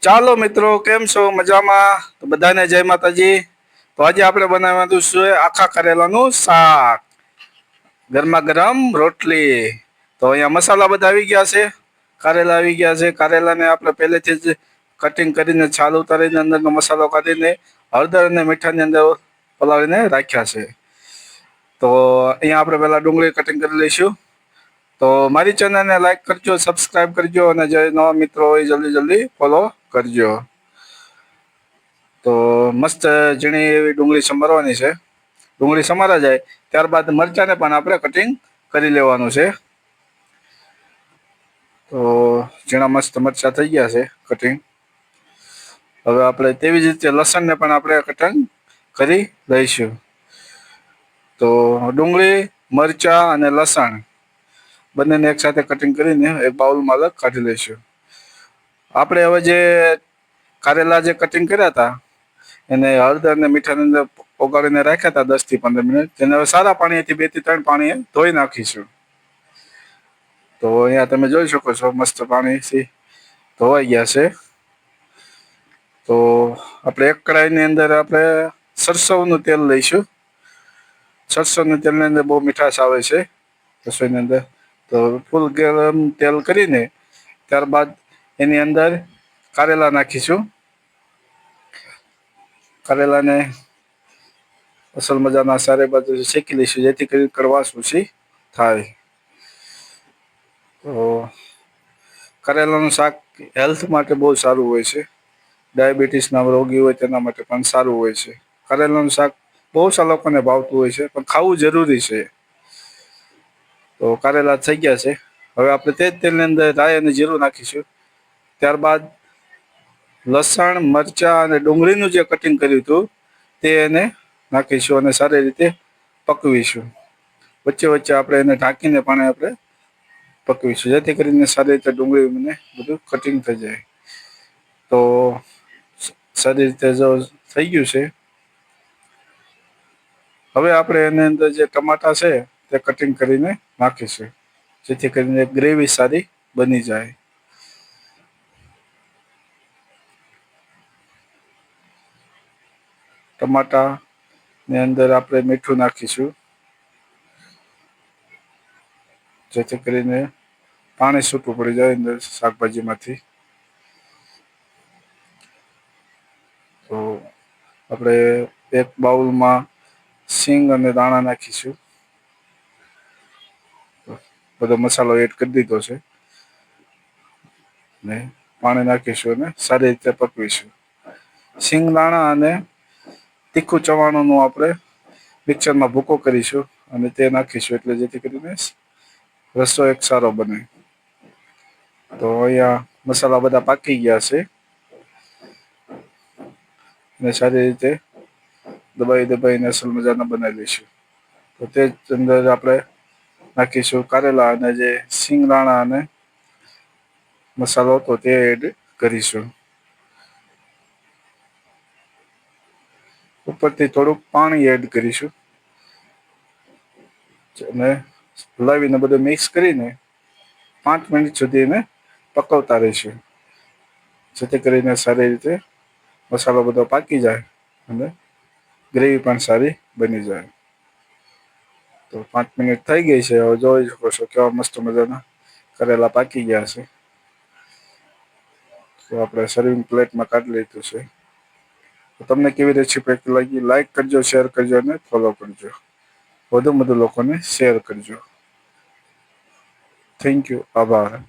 ચાલો મિત્રો, કેમ છો? મજામાં? તો બધાને જય માતાજી. તો આજે આપણે બનાવવાનું છે આખા કરેલાનું શાક. ગરમા ગરમ રોટલી. તો અહીંયા મસાલા બધા આવી ગયા છે. કારેલા આવી ગયા છે. કારેલાને આપણે પહેલેથી જ કટિંગ કરીને, છાલ ઉતારીને, અંદરનો મસાલો કાઢીને, હળદર અને મીઠાની અંદર પલાળીને રાખ્યા છે. તો અહીંયા આપણે પહેલા ડુંગળી કટિંગ કરી લઈશું. તો મારી ચેનલને લાઈક કરજો સબસ્ક્રાઇબ કરજો અને જે નવા મિત્રો હોય જલ્દી જલ્દી ફોલો કરજો. તો મસ્ત ઝીણી એવી ડુંગળી સમારવાની છે. ડુંગળી સમારા જાય, ત્યારબાદ મરચાને પણ આપણે કટિંગ કરી લેવાનું છે. તો ઝીણા મસ્ત મરચા થઈ ગયા છે કટિંગ હવે આપણે તેવી જ રીતે લસણને પણ આપણે કટિંગ કરી લઈશું. તો ડુંગળી, મરચા અને લસણ બંનેને એકસાથે કટિંગ કરીને એક બાઉલમાં અલગ કાઢી લઈશું. આપણે હવે જે કારેલા જે કટિંગ કર્યા હતા, એને હળદર અને મીઠાની અંદર ઓગાળીને રાખ્યા હતા દસથી પંદર મિનિટ. તેને હવે સારા પાણીથી બેથી ત્રણ પાણીએ ધોઈ નાખીશું. તો અહીંયા તમે જોઈ શકો છો, મસ્ત પાણીથી ધોવાઈ ગયા છે. તો આપણે એક કડાઈની અંદર આપણે સરસવનું તેલ લઈશું. સરસવનું તેલની અંદર બહુ મીઠાશ આવે છે રસોઈની અંદર. તો ફૂલ ગરમ તેલ કરીને ત્યારબાદ એની અંદર કારેલા નાખીશું. કારેલાને અસલ મજાના સારે બાજુ શેકી લઈશું, જેથી કરી કડવાશ ઓછી થાય. તો કારેલાનું શાક હેલ્થ માટે બહુ સારું હોય છે. ડાયાબિટીસના રોગી હોય તેના માટે પણ સારું હોય છે. કારેલાનું શાક બહુ સા લોકોને ભાવતું હોય છે, પણ ખાવું જરૂરી છે. તો કારેલા થઈ ગયા છે. હવે આપણે તે જ તેલની અંદર રાઈ અને જીરું નાખીશું. ત્યારબાદ લસણ, મરચાં અને ડુંગળીનું જે કટિંગ કર્યું હતું, તે એને નાખીશું અને સારી રીતે પકવીશું. વચ્ચે વચ્ચે આપણે એને ઢાંકીને પણ આપણે પકવીશું, જેથી કરીને સારી રીતે ડુંગળી મને બધું કટિંગ થઈ જાય. તો સારી રીતે જો થઈ ગયું છે. હવે આપણે એની અંદર જે ટમાટા છે, તે કટિંગ કરીને નાખીશું, જેથી કરીને ગ્રેવી સારી બની જાય. ટમાટા ની અંદર આપણે મીઠું નાખીશું. જેથી કરીને પાણી છૂટું પડી જાય અંદર શાકભાજીમાંથી. તો આપણે એક બાઉલમાં સિંગ અને દાણા નાખીશું. બધો મસાલો એડ કરી દીધો છે. ને પાણી નાખીશું અને સારી રીતે પકવીશું. સિંગ, દાણા અને તીખું ચવાણુંનું આપણે મિક્સરમાં ભૂકો કરીશું અને તે નાખીશું એટલે જેથી કરીને રસો એક સારો બને. તો અહીંયા મસાલા બધા પાકી ગયા છે. અને સારી રીતે દબાઈ દબાઈને અસલ મજાના બનાવી લઈશું. તો તે જ અંદર આપણે નાખીશું કારેલા અને જે સિંગદાણા અને મસાલો તો તે એડ કરીશું. ઉપરથી થોડુંક પાણી એડ કરીશું. અને હલાવીને બધું મિક્સ કરીને પાંચ મિનિટ સુધી એને પકવતા રહીશું. જેથી કરીને સારી રીતે મસાલો બધો પાકી જાય અને ગ્રેવી પણ સારી બની જાય. તો પાંચ મિનિટ થઈ ગઈ છે. હવે જોઈ શકો છો કેવા મસ્ત મજાના કરેલા પાકી ગયા છે. તો આપણે સર્વિંગ પ્લેટમાં કાઢી લીધું છે. તમને કેવી રેસીપી લાગી? લાઈક કરજો શેર કરજો અને ફોલો કરજો. વધુ વધુ લોકોને શેર કરજો. થેન્ક યુ આભાર.